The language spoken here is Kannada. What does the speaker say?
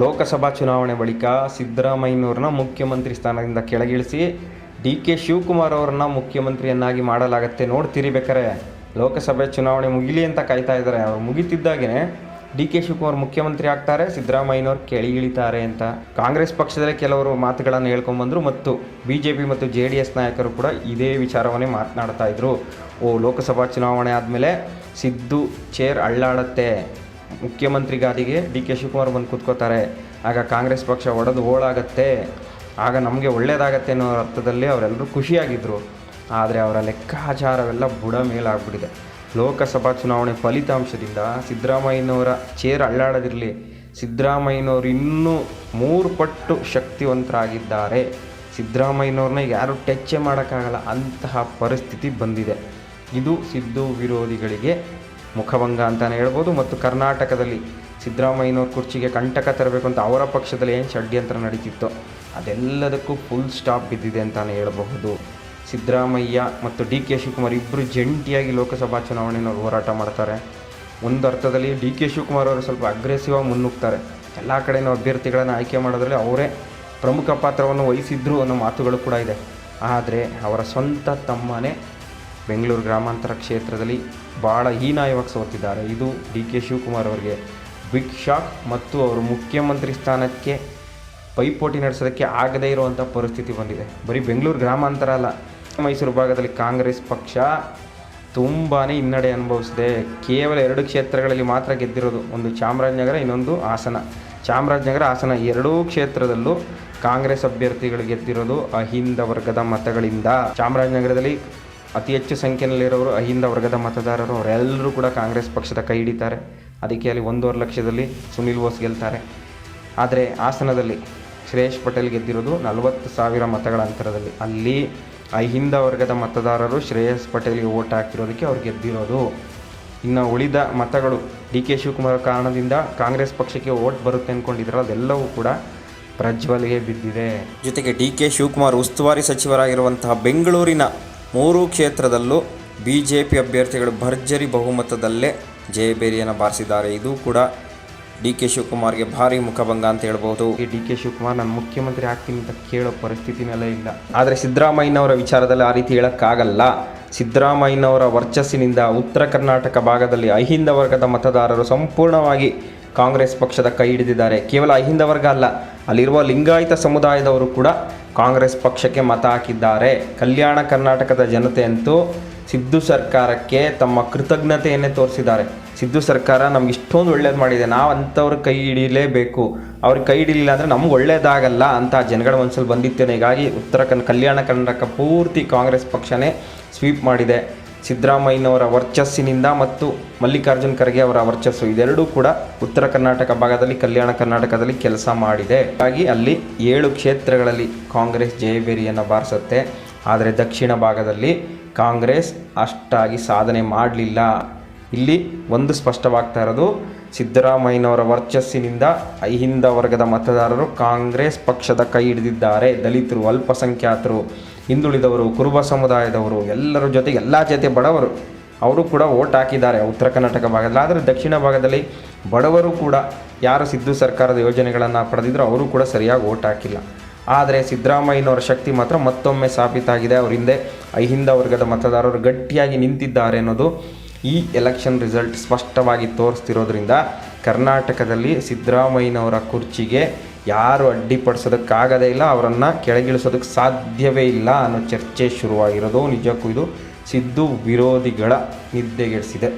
ಲೋಕಸಭಾ ಚುನಾವಣೆ ಬಳಿಕ ಸಿದ್ದರಾಮಯ್ಯನವ್ರನ್ನ ಮುಖ್ಯಮಂತ್ರಿ ಸ್ಥಾನದಿಂದ ಕೆಳಗಿಳಿಸಿ ಡಿ ಕೆ ಶಿವಕುಮಾರ್ ಅವರನ್ನ ಮುಖ್ಯಮಂತ್ರಿಯನ್ನಾಗಿ ಮಾಡಲಾಗತ್ತೆ ನೋಡ್ತೀರಿ ಬೇಕಾರೆ. ಲೋಕಸಭೆ ಚುನಾವಣೆ ಮುಗಿಲಿ ಅಂತ ಕಾಯ್ತಾ ಇದ್ದಾರೆ. ಅವ್ರು ಮುಗಿತಿದ್ದಾಗೇ ಡಿ ಕೆ ಶಿವಕುಮಾರ್ ಮುಖ್ಯಮಂತ್ರಿ ಆಗ್ತಾರೆ, ಸಿದ್ದರಾಮಯ್ಯನವ್ರು ಕೆಳಗಿಳಿತಾರೆ ಅಂತ. ಕಾಂಗ್ರೆಸ್ ಪಕ್ಷದಲ್ಲೇ ಕೆಲವರು ಮಾತುಗಳನ್ನು ಹೇಳ್ಕೊಂಡ್ಬಂದರು ಮತ್ತು ಬಿ ಜೆ ಪಿ ಮತ್ತು ಜೆ ಡಿ ಎಸ್ ನಾಯಕರು ಕೂಡ ಇದೇ ವಿಚಾರವನ್ನೇ ಮಾತನಾಡ್ತಾ ಇದ್ರು. ಓ, ಲೋಕಸಭಾ ಚುನಾವಣೆ ಆದಮೇಲೆ ಸಿದ್ದು ಚೇರ್ ಅಳ್ಳಾಡತ್ತೆ. ಮುಖ್ಯಮಂತ್ರಿ ಗಾದಿಗೆ ಡಿ ಕೆ ಶಿವಕುಮಾರ್ ಬಂದು ಕೂತ್ಕೋತಾರೆ. ಆಗ ಕಾಂಗ್ರೆಸ್ ಪಕ್ಷ ಒಡೆದು ಹೋಳಾಗತ್ತೆ ಆಗ ನಮಗೆ ಒಳ್ಳೆಯದಾಗತ್ತೆ ಅನ್ನೋ ಅರ್ಥದಲ್ಲಿ ಅವರೆಲ್ಲರೂ ಖುಷಿಯಾಗಿದ್ದರು ಆದರೆ ಅವರ ಲೆಕ್ಕಾಚಾರವೆಲ್ಲ ಬುಡ ಮೇಲಾಗ್ಬಿಟ್ಟಿದೆ. ಲೋಕಸಭಾ ಚುನಾವಣೆ ಫಲಿತಾಂಶದಿಂದ ಸಿದ್ದರಾಮಯ್ಯನವರ ಚೇರ್ ಅಳ್ಳಾಡದಿರಲಿ. ಸಿದ್ದರಾಮಯ್ಯನವರು ಇನ್ನೂ ಮೂರು ಪಟ್ಟು ಶಕ್ತಿವಂತರಾಗಿದ್ದಾರೆ. ಸಿದ್ದರಾಮಯ್ಯನವ್ರನ್ನ ಯಾರು ಟೆಚ್ಚೆ ಮಾಡೋಕ್ಕಾಗಲ್ಲ. ಅಂತಹ ಪರಿಸ್ಥಿತಿ ಬಂದಿದೆ. ಇದು ಸಿದ್ದು ವಿರೋಧಿಗಳಿಗೆ ಮುಖಭಂಗ ಅಂತಲೇ ಹೇಳ್ಬೋದು ಮತ್ತು ಕರ್ನಾಟಕದಲ್ಲಿ ಸಿದ್ದರಾಮಯ್ಯನವ್ರ ಕುರ್ಚಿಗೆ ಕಂಟಕ ತರಬೇಕು ಅಂತ ಅವರ ಪಕ್ಷದಲ್ಲಿ ಏನು ಷಡ್ಯಂತ್ರ ನಡೀತಿತ್ತೋ ಅದೆಲ್ಲದಕ್ಕೂ ಫುಲ್ ಸ್ಟಾಪ್ ಬಿದ್ದಿದೆ ಅಂತಲೇ ಹೇಳಬಹುದು. ಸಿದ್ದರಾಮಯ್ಯ ಮತ್ತು ಡಿ ಕೆ ಶಿವಕುಮಾರ್ ಇಬ್ಬರು ಜಂಟಿಯಾಗಿ ಲೋಕಸಭಾ ಚುನಾವಣೆಯನ್ನು ಹೋರಾಟ ಮಾಡ್ತಾರೆ. ಒಂದು ಅರ್ಥದಲ್ಲಿ ಡಿ ಕೆ ಶಿವಕುಮಾರ್ ಅವರು ಸ್ವಲ್ಪ ಅಗ್ರೆಸಿವ್ ಆಗಿ ಮುನ್ನುಗ್ತಾರೆ. ಎಲ್ಲ ಕಡೆಯೂ ಅಭ್ಯರ್ಥಿಗಳನ್ನು ಆಯ್ಕೆ ಮಾಡೋದ್ರಲ್ಲಿ ಅವರೇ ಪ್ರಮುಖ ಪಾತ್ರವನ್ನು ವಹಿಸಿದ್ರು ಅನ್ನೋ ಮಾತುಗಳು ಕೂಡ ಇದೆ. ಆದರೆ ಅವರ ಸ್ವಂತ ತಮ್ಮನೇ ಬೆಂಗಳೂರು ಗ್ರಾಮಾಂತರ ಕ್ಷೇತ್ರದಲ್ಲಿ ಭಾಳ ಹೀನಾಯವಾಗಿ ಸೋತಿದ್ದಾರೆ. ಇದು ಡಿ ಕೆ ಶಿವಕುಮಾರ್ ಅವರಿಗೆ ಬಿಗ್ ಶಾಕ್ ಮತ್ತು ಅವರು ಮುಖ್ಯಮಂತ್ರಿ ಸ್ಥಾನಕ್ಕೆ ಪೈಪೋಟಿ ನಡೆಸೋದಕ್ಕೆ ಆಗದೇ ಇರುವಂಥ ಪರಿಸ್ಥಿತಿ ಬಂದಿದೆ. ಬರೀ ಬೆಂಗಳೂರು ಗ್ರಾಮಾಂತರ ಅಲ್ಲ, ಮೈಸೂರು ಭಾಗದಲ್ಲಿ ಕಾಂಗ್ರೆಸ್ ಪಕ್ಷ ತುಂಬಾ ಹಿನ್ನಡೆ ಅನುಭವಿಸಿದೆ. ಕೇವಲ ಎರಡು ಕ್ಷೇತ್ರಗಳಲ್ಲಿ ಮಾತ್ರ ಗೆದ್ದಿರೋದು ಒಂದು ಚಾಮರಾಜನಗರ, ಇನ್ನೊಂದು ಹಾಸನ. ಚಾಮರಾಜನಗರ, ಹಾಸನ ಎರಡೂ ಕ್ಷೇತ್ರದಲ್ಲೂ ಕಾಂಗ್ರೆಸ್ ಅಭ್ಯರ್ಥಿಗಳು ಗೆದ್ದಿರೋದು ಅಹಿಂದ ವರ್ಗದ ಮತಗಳಿಂದ. ಚಾಮರಾಜನಗರದಲ್ಲಿ ಅತಿ ಹೆಚ್ಚು ಸಂಖ್ಯೆಯಲ್ಲಿರೋರು ಅಹಿಂದ ವರ್ಗದ ಮತದಾರರು, ಅವರೆಲ್ಲರೂ ಕೂಡ ಕಾಂಗ್ರೆಸ್ ಪಕ್ಷದ ಕೈ ಹಿಡಿತಾರೆ. ಅದಕ್ಕೆ ಅಲ್ಲಿ ಒಂದೂವರೆ ಲಕ್ಷದಲ್ಲಿ ಸುನಿಲ್ ಬೋಸ್ ಗೆಲ್ತಾರೆ. ಆದರೆ ಹಾಸನದಲ್ಲಿ ಶ್ರೇಯಸ್ ಪಟೇಲ್ ಗೆದ್ದಿರೋದು ನಲವತ್ತು ಸಾವಿರ ಮತಗಳ ಅಂತರದಲ್ಲಿ. ಅಲ್ಲಿ ಅಹಿಂದ ವರ್ಗದ ಮತದಾರರು ಶ್ರೇಯಸ್ ಪಟೇಲ್ಗೆ ಓಟ್ ಹಾಕಿರೋದಕ್ಕೆ ಅವ್ರು ಗೆದ್ದಿರೋದು. ಇನ್ನು ಉಳಿದ ಮತಗಳು ಡಿ ಕೆ ಶಿವಕುಮಾರ್ ಕಾರಣದಿಂದ ಕಾಂಗ್ರೆಸ್ ಪಕ್ಷಕ್ಕೆ ಓಟ್ ಬರುತ್ತೆ ಅಂದ್ಕೊಂಡಿದ್ರು ಅದೆಲ್ಲವೂ ಕೂಡ ಪ್ರಜ್ವಲ್ಗೆ ಬಿದ್ದಿದೆ. ಜೊತೆಗೆ ಡಿ ಕೆ ಶಿವಕುಮಾರ್ ಉಸ್ತುವಾರಿ ಸಚಿವರಾಗಿರುವಂತಹ ಬೆಂಗಳೂರಿನ ಮೂರು ಕ್ಷೇತ್ರದಲ್ಲೂ ಬಿ ಜೆ ಪಿ ಅಭ್ಯರ್ಥಿಗಳು ಭರ್ಜರಿ ಬಹುಮತದಲ್ಲೇ ಜಯಬೇರಿಯನ್ನು ಬಾರಿಸಿದ್ದಾರೆ. ಇದು ಕೂಡ ಡಿ ಕೆ ಶಿವಕುಮಾರ್ಗೆ ಭಾರಿ ಮುಖಭಂಗ ಅಂತ ಹೇಳ್ಬೋದು. ಈ ಡಿ ಕೆ ಶಿವಕುಮಾರ್ ನಾನು ಮುಖ್ಯಮಂತ್ರಿ ಆಗ್ತೀನಿ ಅಂತ ಕೇಳೋ ಪರಿಸ್ಥಿತಿನೆಲ್ಲ ಇಲ್ಲ. ಆದರೆ ಸಿದ್ದರಾಮಯ್ಯನವರ ವಿಚಾರದಲ್ಲಿ ಆ ರೀತಿ ಹೇಳೋಕ್ಕಾಗಲ್ಲ. ಸಿದ್ದರಾಮಯ್ಯನವರ ವರ್ಚಸ್ಸಿನಿಂದ ಉತ್ತರ ಕರ್ನಾಟಕ ಭಾಗದಲ್ಲಿ ಅಹಿಂದ ವರ್ಗದ ಮತದಾರರು ಸಂಪೂರ್ಣವಾಗಿ ಕಾಂಗ್ರೆಸ್ ಪಕ್ಷದ ಕೈ ಹಿಡಿದಿದ್ದಾರೆ. ಕೇವಲ ಅಹಿಂದ ವರ್ಗ ಅಲ್ಲ, ಅಲ್ಲಿರುವ ಲಿಂಗಾಯತ ಸಮುದಾಯದವರು ಕೂಡ ಕಾಂಗ್ರೆಸ್ ಪಕ್ಷಕ್ಕೆ ಮತ ಹಾಕಿದ್ದಾರೆ. ಕಲ್ಯಾಣ ಕರ್ನಾಟಕದ ಜನತೆ ಅಂತೂ ಸಿದ್ದು ಸರ್ಕಾರಕ್ಕೆ ತಮ್ಮ ಕೃತಜ್ಞತೆಯನ್ನೇ ತೋರಿಸಿದ್ದಾರೆ. ಸಿದ್ದು ಸರ್ಕಾರ ನಮ್ಗೆ ಇಷ್ಟೊಂದು ಒಳ್ಳೇದು ಮಾಡಿದೆ. ನಾವು ಅಂಥವ್ರ ಕೈ ಹಿಡಿಯಲೇಬೇಕು ಅವ್ರಿಗೆ ಕೈ ಹಿಡಿಲಿಲ್ಲ ಅಂದರೆ ನಮ್ಗೆ ಒಳ್ಳೇದಾಗಲ್ಲ ಅಂತ ಜನಗಳ ಮನಸ್ಸಲ್ಲಿ ಬಂದಿತ್ತೇನೆ. ಹೀಗಾಗಿ ಉತ್ತರ ಕಲ್ಯಾಣ ಕರ್ನಾಟಕ ಪೂರ್ತಿ ಕಾಂಗ್ರೆಸ್ ಪಕ್ಷನೇ ಸ್ವೀಪ್ ಮಾಡಿದೆ. ಸಿದ್ದರಾಮಯ್ಯನವರ ವರ್ಚಸ್ಸಿನಿಂದ ಮತ್ತು ಮಲ್ಲಿಕಾರ್ಜುನ್ ಖರ್ಗೆ ಅವರ ವರ್ಚಸ್ಸು ಇದೆರಡೂ ಕೂಡ ಉತ್ತರ ಕರ್ನಾಟಕ ಭಾಗದಲ್ಲಿ, ಕಲ್ಯಾಣ ಕರ್ನಾಟಕದಲ್ಲಿ ಕೆಲಸ ಮಾಡಿದೆ. ಹಾಗಾಗಿ ಅಲ್ಲಿ ಏಳು ಕ್ಷೇತ್ರಗಳಲ್ಲಿ ಕಾಂಗ್ರೆಸ್ ಜಯಬೇರಿಯನ್ನು ಬಾರಿಸುತ್ತೆ. ಆದರೆ ದಕ್ಷಿಣ ಭಾಗದಲ್ಲಿ ಕಾಂಗ್ರೆಸ್ ಅಷ್ಟಾಗಿ ಸಾಧನೆ ಮಾಡಲಿಲ್ಲ. ಇಲ್ಲಿ ಒಂದು ಸ್ಪಷ್ಟವಾಗ್ತಾ ಇರೋದು, ಸಿದ್ದರಾಮಯ್ಯನವರ ವರ್ಚಸ್ಸಿನಿಂದ ಅಹಿಂದ ವರ್ಗದ ಮತದಾರರು ಕಾಂಗ್ರೆಸ್ ಪಕ್ಷದ ಕೈ ಹಿಡಿದಿದ್ದಾರೆ. ದಲಿತರು, ಅಲ್ಪಸಂಖ್ಯಾತರು. ಹಿಂದುಳಿದವರು, ಕುರುಬ ಸಮುದಾಯದವರು, ಎಲ್ಲರ ಜೊತೆಗೆ ಎಲ್ಲ ಜೊತೆ ಬಡವರು, ಅವರು ಕೂಡ ಓಟ್ ಹಾಕಿದ್ದಾರೆ ಉತ್ತರ ಕರ್ನಾಟಕ ಭಾಗದಲ್ಲಿ. ಆದರೆ ದಕ್ಷಿಣ ಭಾಗದಲ್ಲಿ ಬಡವರು ಕೂಡ ಯಾರು ಸಿದ್ದು ಸರ್ಕಾರದ ಯೋಜನೆಗಳನ್ನು ಪಡೆದಿದ್ರು ಅವರು ಕೂಡ ಸರಿಯಾಗಿ ಓಟ್ ಹಾಕಿಲ್ಲ. ಆದರೆ ಸಿದ್ದರಾಮಯ್ಯನವರ ಶಕ್ತಿ ಮಾತ್ರ ಮತ್ತೊಮ್ಮೆ ಸಾಬೀತಾಗಿದೆ. ಅವ್ರ ಹಿಂದೆ ಅಹಿಂದ ವರ್ಗದ ಮತದಾರರು ಗಟ್ಟಿಯಾಗಿ ನಿಂತಿದ್ದಾರೆ ಅನ್ನೋದು ಈ ಎಲೆಕ್ಷನ್ ರಿಸಲ್ಟ್ ಸ್ಪಷ್ಟವಾಗಿ ತೋರಿಸ್ತಿರೋದ್ರಿಂದ ಕರ್ನಾಟಕದಲ್ಲಿ ಸಿದ್ದರಾಮಯ್ಯನವರ ಕುರ್ಚಿಗೆ ಯಾರು ಅಡ್ಡಿಪಡಿಸೋದಕ್ಕಾಗದೇ ಇಲ್ಲ, ಅವರನ್ನು ಕೆಳಗಿಳಿಸೋದಕ್ಕೆ ಸಾಧ್ಯವೇ ಇಲ್ಲ ಅನ್ನೋ ಚರ್ಚೆ ಶುರುವಾಗಿರೋದು ನಿಜಕ್ಕೂ ಇದು ಸಿದ್ದು ವಿರೋಧಿಗಳ ನಿದ್ದೆಗೆಡಿಸಿದೆ.